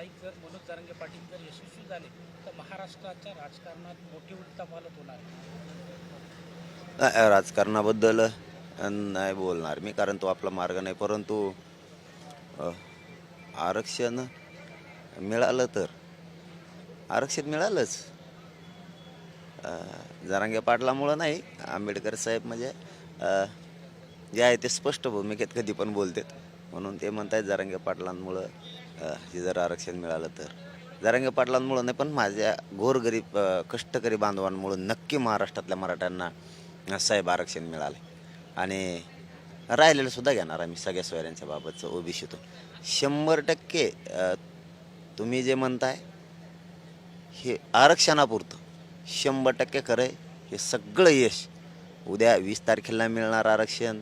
लढाईत जर मनोज जारंगे पाटील जर यशस्वी झाले तर महाराष्ट्राच्या राजकारणात मोठी उलथापालथ होणार. नाही, राजकारणाबद्दल नाही बोलणार मी कारण तो आपला मार्ग नाही परंतु आरक्षण मिळालं तर. आरक्षण मिळालंच. अ, जरांगे पाटलामुळं नाही आंबेडकर साहेब म्हणजे जे आहे ते स्पष्ट भूमिकेत कधी पण बोलतात. म्हणून ते म्हणतायत जरांगे पाटलांमुळं हे जर आरक्षण मिळालं तर. जरांगे पाटलांमुळं नाही पण माझ्या गोरगरीब अ, कष्टकरी बांधवांमुळं नक्की महाराष्ट्रातल्या मराठ्यांना साहेब आरक्षण मिळालं. आणि राहिलेलं सुद्धा घेणार आम्ही सगळ्या सोयऱ्यांच्या बाबतचं ओबीसीतून. शंभर टक्के अ, तुम्ही जे म्हणताय हे आरक्षणापुरतं. शंभर टक्के खरं आहे हे सगळं यश उद्या वीस तारखेला मिळणार आरक्षण.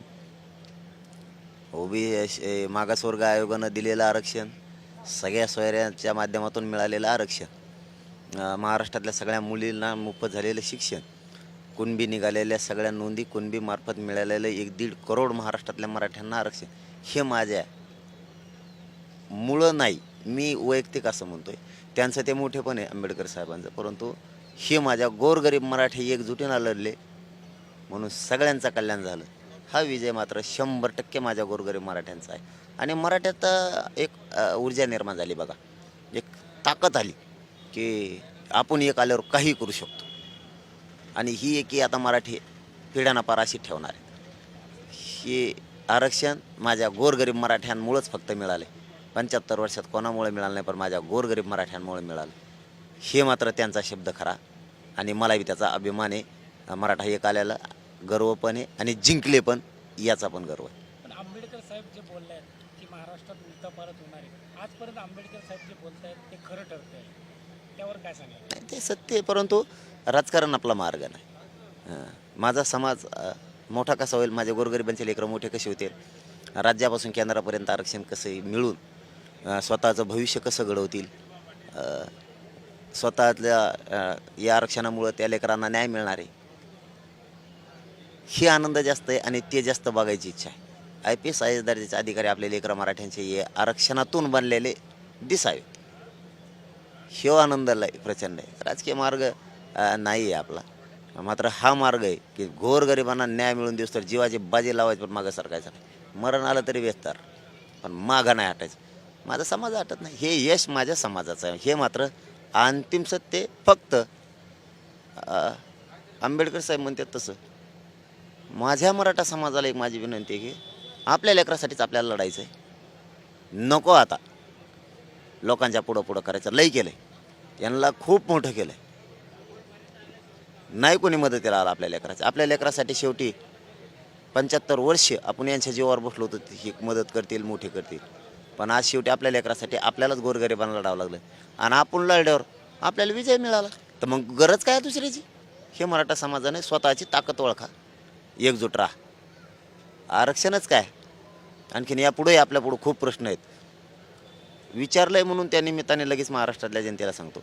ओबी मागासवर्ग आयोगानं दिलेलं आरक्षण. सगळ्या सोयऱ्यांच्या माध्यमातून मिळालेलं आरक्षण. महाराष्ट्रातल्या सगळ्या मुलींना मोफत झालेलं शिक्षण कुणबी निघालेल्या सगळ्या नोंदी कुणबीमार्फत मिळालेलं एक दीड करोड महाराष्ट्रातल्या मराठ्यांना आरक्षण हे माझ्या मुळं नाही. मी वैयक्तिक असं म्हणतोय. त्यांचं ते मोठेपण आहे आंबेडकर साहेबांचं. परंतु हे माझ्या गोरगरीब मराठी एकजुटीनं लढले म्हणून सगळ्यांचं कल्याण झालं. हा विजय मात्र शंभर टक्के माझ्या गोरगरीब मराठ्यांचा आहे. आणि मराठ्यात एक ऊर्जा निर्माण झाली बघा. एक ताकद आली की आपण एक आल्यावर काही करू शकतो. आणि ही एकी आता मराठी पिढ्याना पाराशी ठेवणार आहे. हे आरक्षण माझ्या गोरगरीब मराठ्यांमुळंच फक्त मिळाले. पंच्याहत्तर वर्षात कोणामुळे मिळालं नाही पण माझ्या गोरगरीब मराठ्यांमुळे मिळालं. हे मात्र त्यांचा शब्द खरा. आणि मलाही त्याचा अभिमान आहे. मराठा एक आल्याला गर्व पण आहे आणि जिंकले पण याचा पण गर्व आहे. आंबेडकर साहेब जे बोलले आहेत महाराष्ट्रात उलथापालथ होणार आहे. आजपर्यंत आंबेडकर साहेब जे बोलत आहेत ते खरं ठरत आहे त्यावर काय सांगाल? ते सत्य आहे परंतु राजकारण आपला मार्ग नाही. माझा समाज मोठा कसा होईल? माझ्या गोरगरिबांचे लेकरं मोठे कसे होतील? राज्यापासून केंद्रापर्यंत आरक्षण कसं मिळून स्वतःचं भविष्य कसं घडवतील? स्वतःतल्या या आरक्षणामुळं त्या लेकरांना न्याय मिळणार आहे? ही आनंद जास्त आहे आणि ते जास्त बघायची इच्छा आहे. I P S I S दर्जाचे अधिकारी आपले लेकरं मराठ्यांचे हे आरक्षणातून बनलेले दिसावे. हे आनंद लय प्रचंड आहे. राजकीय मार्ग नाही आहे आपला. मात्र हा मार्ग आहे की गोरगरिबांना न्याय मिळून दिवस तर जीवाची बाजी लावायची पण मागं सरकायचं नाही. मरण आलं तरी व्यस्तार पण मागं नाही हटायचं. माझा समाज हटत नाही. हे यश माझ्या समाजाचं आहे. हे मात्र अंतिम सत्य फक्त आंबेडकर साहेब म्हणतात तसं माझ्या मराठा समाजाला एक माझी विनंती आहे की आपल्या लेकरासाठीच आपल्याला लढायचं आहे नको आता. लोकांच्या पुढं पुढं करायचं. लई आहे यांना खूप मोठं केलंय. नाही कोणी मदतीला आला आपल्या लेकराचं. आपल्या लेकरासाठी शेवटी पंच्याहत्तर वर्ष आपण यांच्या जीवावर बसलो होतो ही मदत करतील मोठी करतील. पण आज शेवटी आपल्या लेकरासाठी आपल्यालाच गोरगरिबांना लढावं लागलं आणि आपण लढल्यावर आपल्याला विजय मिळाला. तर मग गरज काय आहे दुसऱ्याची? हे मराठा समाजाने स्वतःची ताकद ओळखा. एकजूट राहा. आरक्षणच काय? आणखीन यापुढेही आपल्यापुढं खूप प्रश्न आहेत. विचारलं आहे म्हणून त्या निमित्ताने लगेच महाराष्ट्रातल्या जनतेला सांगतो.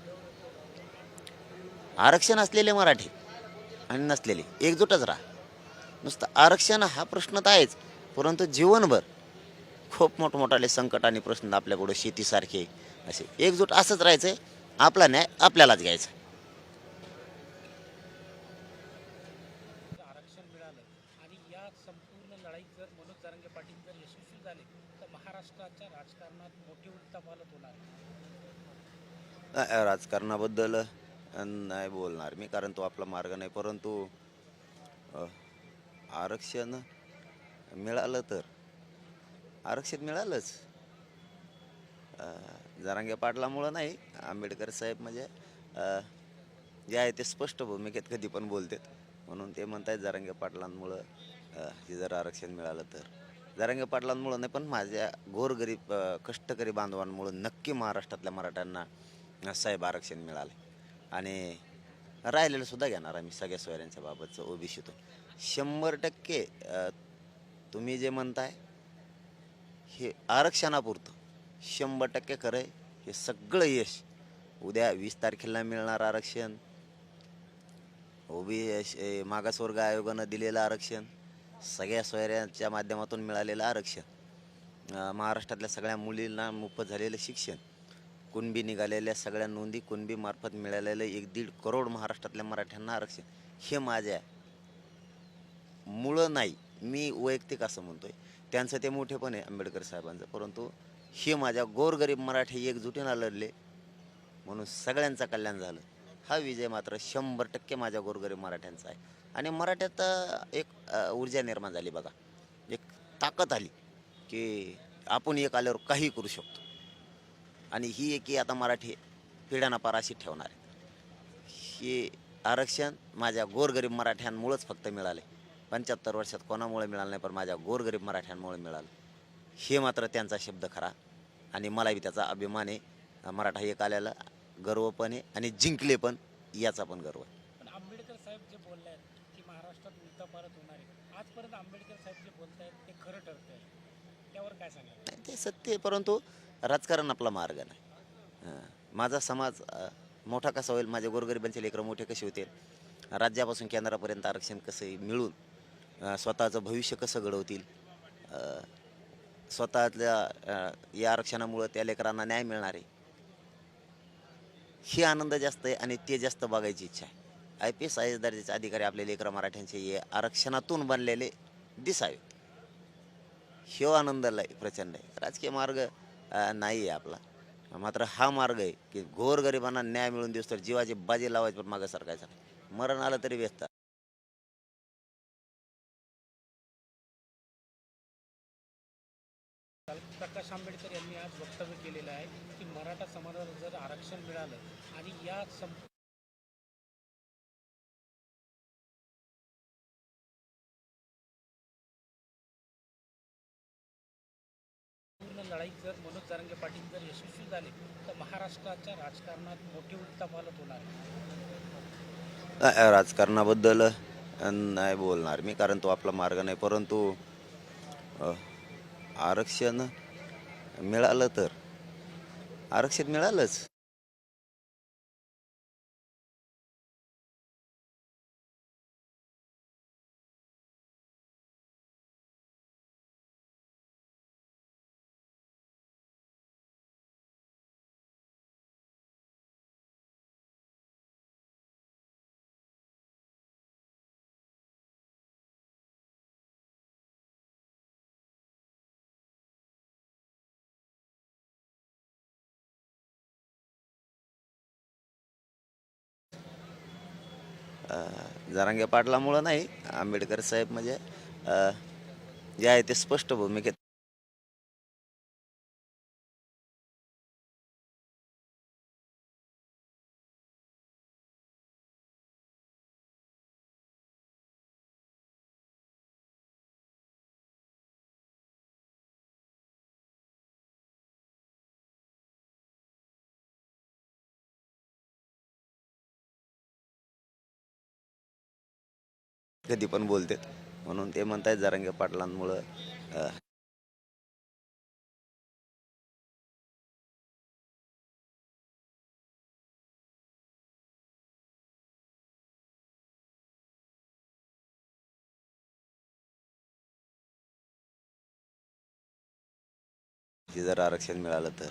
आरक्षण असलेले मराठी आणि नसलेले एकजूटच राहा. नुसतं आरक्षण हा प्रश्न तर आहेच परंतु जीवनभर खूप मोठमोठाले संकट आणि प्रश्न आपल्यापुढं शेतीसारखे असे एकजूट असंच राहायचं आहे आपला न्याय आपल्यालाच घ्यायचा जर आरक्षण मिळालं आणि या संपूर्ण लढाईत जर मनोज जारंगे पाटील जर यशस्वी झाले तर महाराष्ट्राच्या राजकारणात मोठी उलथापालथ होणार आहे. नाही, राजकारणाबद्दल नाही बोलणार मी कारण तो आपला मार्ग नाही. परंतु आरक्षण मिळालं तर. आरक्षण मिळालंच. जरांगे पाटलामुळं नाही आंबेडकर साहेब म्हणजे जे आहे ते स्पष्ट भूमिकेत कधी पण बोलतात. म्हणून ते म्हणत आहेत जरांगे पाटलांमुळं हे जर आरक्षण मिळालं तर. जरांगे पाटलांमुळं नाही पण माझ्या गोरगरीब कष्टकरी बांधवांमुळं नक्की महाराष्ट्रातल्या मराठ्यांना साहेब आरक्षण मिळाले. आणि राहिलेलं सुद्धा घेणार आम्ही सगळ्या सोयऱ्यांच्या बाबतचं ओबीसीतून. शंभर टक्के तुम्ही जे म्हणताय हे आरक्षणापुरतं. शंभर टक्के खरं आहे हे सगळं यश उद्या वीस तारखेला मिळणार आरक्षण. ओबी मागासवर्ग आयोगानं दिलेलं आरक्षण. सगळ्या सोयऱ्यांच्या माध्यमातून मिळालेलं आरक्षण. महाराष्ट्रातल्या सगळ्या मुलींना मोफत झालेलं शिक्षण. कुणबी निघालेल्या सगळ्या नोंदी कुणबीमार्फत मिळालेलं एक दीड करोड महाराष्ट्रातल्या मराठ्यांना आरक्षण. हे माझ्या मुळं नाही. मी वैयक्तिक असं म्हणतोय. त्यांचं ते मोठेपण आहे आंबेडकर साहेबांचं. परंतु हे माझ्या गोरगरीब मराठी एकजुटीनं लढले म्हणून सगळ्यांचं कल्याण झालं. हा विजय मात्र शंभर टक्के माझ्या गोरगरीब मराठ्यांचा आहे. आणि मराठ्यात एक ऊर्जा निर्माण झाली बघा. एक ताकद आली की आपण एक आल्यावर काही करू शकतो. आणि ही एकी आता मराठी पिढ्याना पाराशी ठेवणार आहे. हे आरक्षण माझ्या गोरगरीब मराठ्यांमुळंच फक्त मिळाले. पंच्याहत्तर वर्षात कोणामुळे मिळालं नाही पण माझ्या गोरगरीब मराठ्यांमुळे मिळालं. हे मात्र त्यांचा शब्द खरा. आणि मलाही त्याचा अभिमान आहे. मराठा एक आल्याला गर्व पण आहे आणि जिंकले पण याचा पण गर्व आहे पण आंबेडकर साहेब जे बोलले आहेत की महाराष्ट्रात उलटा परत होणार आहे. आजपर्यंत आंबेडकर साहेब जे बोलत आहेत ते खरं ठरत आहे त्यावर काय सांगाल? नाही, ते सत्य आहे परंतु राजकारण आपला मार्ग नाही. हां. माझा समाज अ, मोठा कसा होईल? माझ्या गोरगरिबांचे लेकरं मोठे कसे होतील? राज्यापासून केंद्रापर्यंत आरक्षण कसं मिळून अ, स्वतःचं भविष्य कसं घडवतील? अ, स्वतःतल्या अ, या आरक्षणामुळं त्या लेकरांना न्याय मिळणार आहे. ही आनंद जास्त आहे आणि ते जास्त बघायची इच्छा आहे. I P S I S दर्जाचे अधिकारी आपले लेकरं मराठ्यांचे हे आरक्षणातून बनलेले दिसावे. ह्यो आनंद लय प्रचंड आहे. राजकीय मार्ग नाही आहे आपला. मात्र हा मार्ग आहे की गोरगरिबांना न्याय मिळून दिवस तर जीवाची बाजी लावायची पण मागं सरकायचा मरण आलं तरी व्यस्त. प्रकाश आंबेडकर यांनी आज वक्तव्य केलेलं आहे की मराठा समाजाला जर आरक्षण मिळालं आणि या संप लढाईत जर मनोज जारंगे पाटील जर यशस्वी झाले तर महाराष्ट्राच्या राजकारणात मोठी उलथापालट होणार राजकारणाबद्दल नाही बोलणार मी कारण तो आपला मार्ग नाही परंतु आरक्षण मिळालं तर आरक्षण मिळालंच. जरांगे पाटलामुळं नाही आंबेडकर साहेब म्हणजे जे आहे ते स्पष्ट भूमिकेत कधी पण बोलते म्हणून ते म्हणतायत जरांगे पाटलांमुळं अ, की जर आरक्षण मिळालं तर.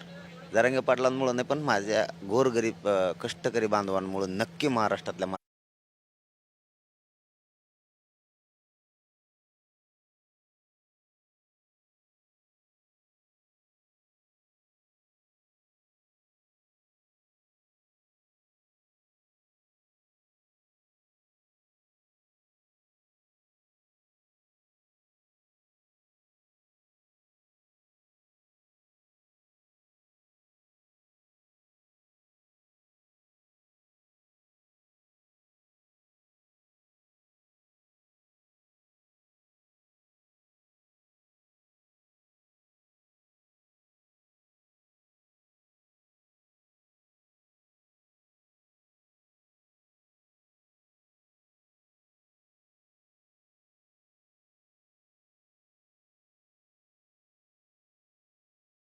जरांगे पाटलांमुळं नाही पण माझ्या गोरगरीब अ, कष्टकरी बांधवांमुळं नक्की महाराष्ट्रातल्या मा-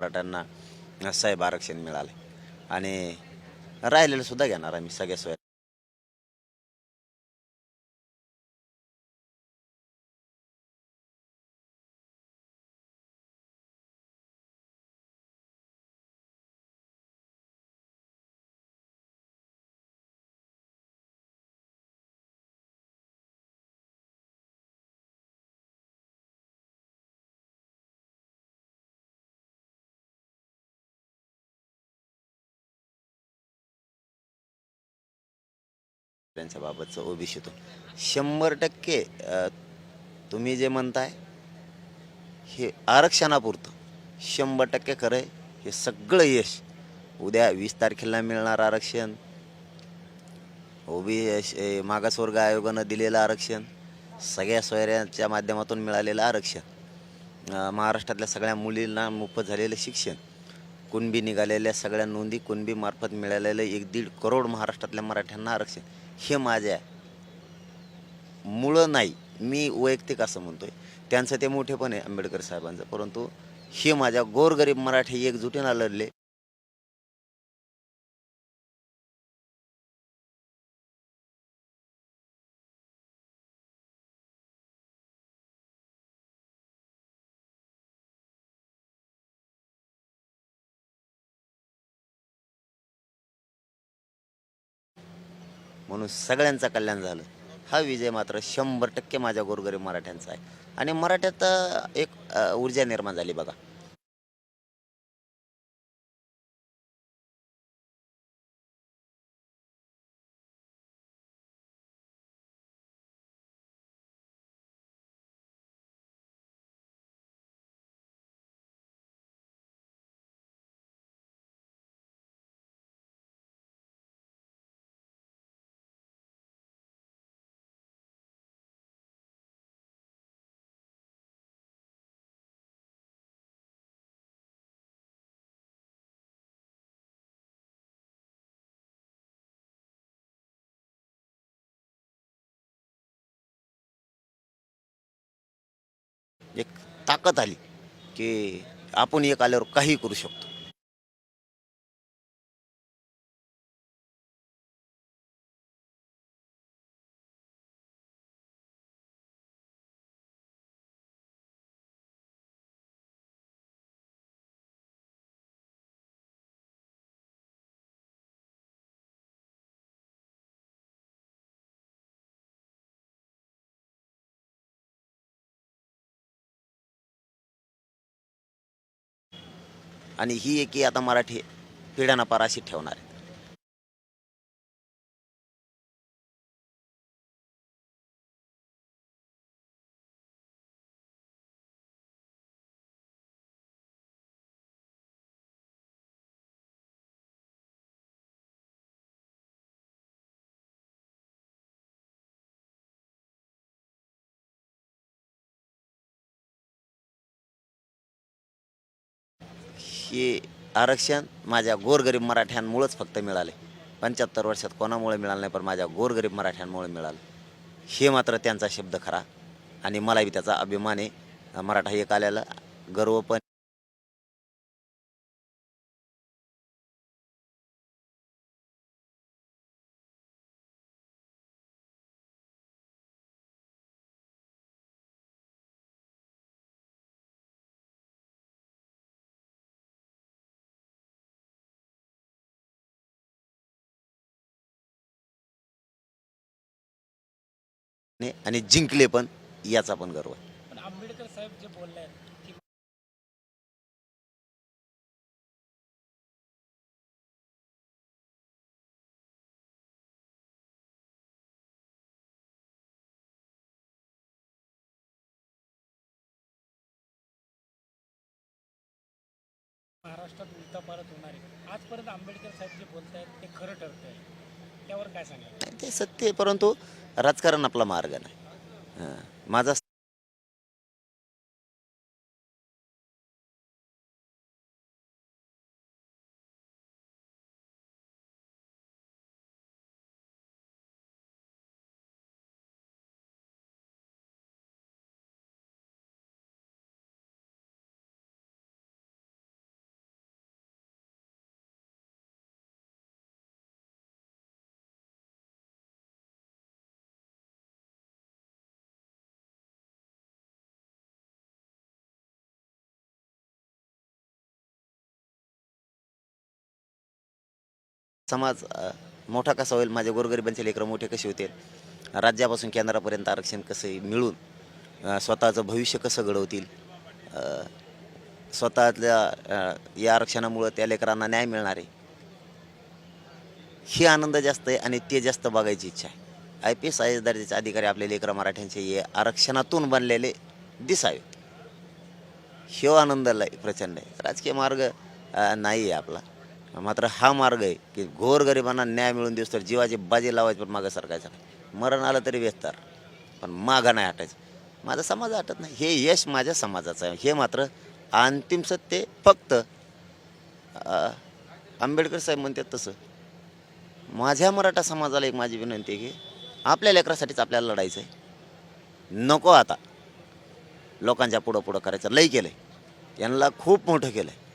मराठ्यांना साहेब आरक्षण मिळाले. आणि राहिलेलं सुद्धा घेणार आम्ही सगळ्या सोय त्यांच्या बाबतचं ओबीसीतून शंभर टक्के तुम्ही जे म्हणताय हे आरक्षणापुरतं. शंभर टक्के खरं आहे. हे सगळं यश उद्या वीस तारखेला मिळणार आरक्षण. ओबी मागासवर्ग आयोगानं दिलेलं आरक्षण. सगळ्या सोयऱ्यांच्या माध्यमातून मिळालेलं आरक्षण. महाराष्ट्रातल्या सगळ्या मुलींना मोफत झालेलं शिक्षण. कुणबी निघालेल्या सगळ्या नोंदी कुणबीमार्फत मिळालेलं एक दीड करोड महाराष्ट्रातल्या मराठ्यांना आरक्षण. हे माझ्या मुळं नाही. मी वैयक्तिक असं म्हणतो आहे त्यांचं ते मोठेपण आहे आंबेडकर साहेबांचं. परंतु हे माझ्या गोरगरीब मराठी एकजुटीनं लढले. म्हणून सगळ्यांचं कल्याण झालं. हा विजय मात्र शंभर टक्के माझ्या गोरगरीब मराठ्यांचा आहे. आणि मराठ्यात एक ऊर्जा निर्माण झाली बघा. एक ताकद आली की आपण एक आल्यावर काही करू शकतो. आणि ही एकी आता मराठी पिढ्यानापार अशी ठेवणार आहे. हे आरक्षण माझ्या गोरगरीब मराठ्यांमुळंच फक्त मिळाले. पंच्याहत्तर वर्षात कोणामुळे मिळालं नाही पण माझ्या गोरगरीब मराठ्यांमुळे मिळालं. हे मात्र त्यांचा शब्द खरा. आणि मलाही त्याचा अभिमान आहे. मराठा एक आल्याला गर्व पण आहे आणि जिंकले पण याचा पण गर्व आहे. पण आंबेडकर साहेब जे बोलले आहेत की महाराष्ट्रात उलटापालट होणार आहे. आजपर्यंत आंबेडकर साहेब जे बोलत आहेत ते खरं ठरत आहे त्यावर काय सांगाल ते सत्य आहे परंतु राजकारण आपला मार्ग नाही. माझा समाज मोठा कसा होईल माझ्या गोरगरिबांचे लेकरं मोठे कसे होतील राज्यापासून केंद्रापर्यंत आरक्षण कसं मिळून स्वतःचं भविष्य कसं घडवतील स्वतःतल्या या आरक्षणामुळं त्या लेकरांना न्याय मिळणार आहे ही आनंद जास्त आहे आणि ते जास्त बघायची इच्छा आहे. I P S I S दर्जाचे अधिकारी आपले लेकरं मराठ्यांचे हे आरक्षणातून बनलेले दिसावेत हे आनंदाला लय प्रचंड आहे. राजकीय मार्ग नाही आहे आपला. मात्र हा मार्ग आहे की गोरगरिबांना न्याय मिळून दिवस तर जीवाची बाजी लावायची पण मागं सरकायचं मरण आलं तरी व्यस्तार पण मागं नाही हटायचं. माझा समाज हटत नाही. हे यश माझ्या समाजाचं आहे. हे मात्र अंतिम सत्य फक्त आंबेडकर साहेब म्हणतात तसं. माझ्या मराठा समाजाला एक माझी विनंती आहे की आपल्या लेकरासाठीच आपल्याला लढायचं आहे नको आता. लोकांच्या पुढं पुढं करायचं. लई आहे यांना खूप मोठं केलं आहे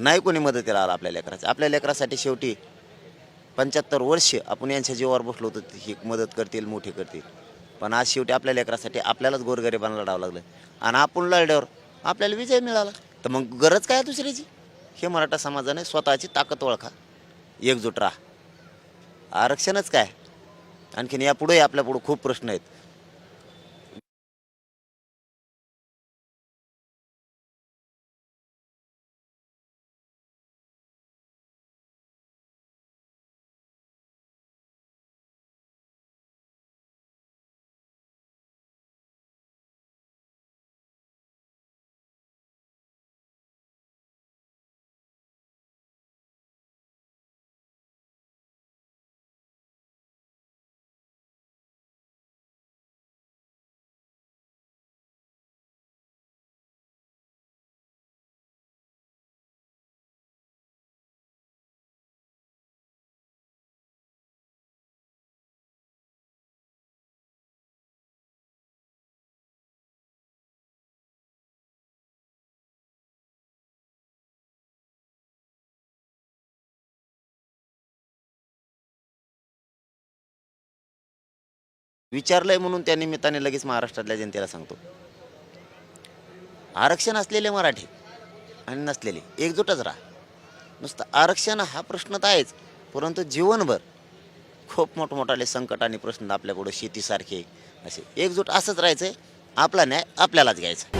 नाही कोणी मदतीला आला आपल्या लेकराचं. आपल्या लेकरासाठी शेवटी पंच्याहत्तर वर्ष आपण यांच्या जीवावर बसलो होतो ही मदत करतील मोठी करतील. पण आज शेवटी आपल्या लेकरासाठी आपल्यालाच गोरगरिबांना लढावं लागलं. आणि आपण लढल्यावर आपल्याला विजय मिळाला. तर मग गरज काय आहे दुसऱ्याची? हे मराठा समाजाने स्वतःची ताकद ओळखा. एकजूट राहा. आरक्षणच काय? आणखीन यापुढेही आपल्यापुढं खूप प्रश्न आहेत. विचारलंय म्हणून त्या निमित्ताने लगेच महाराष्ट्रातल्या जनतेला सांगतो. आरक्षण असलेले मराठी आणि नसलेले एकजूटच राहा. नुसतं आरक्षण हा प्रश्न तर आहेच परंतु जीवनभर खूप मोठमोठाले संकट आणि प्रश्न आपल्यापुढं शेतीसारखे असे. एकजूट असंच राहायचंय आपला न्याय आपल्यालाच घ्यायचा.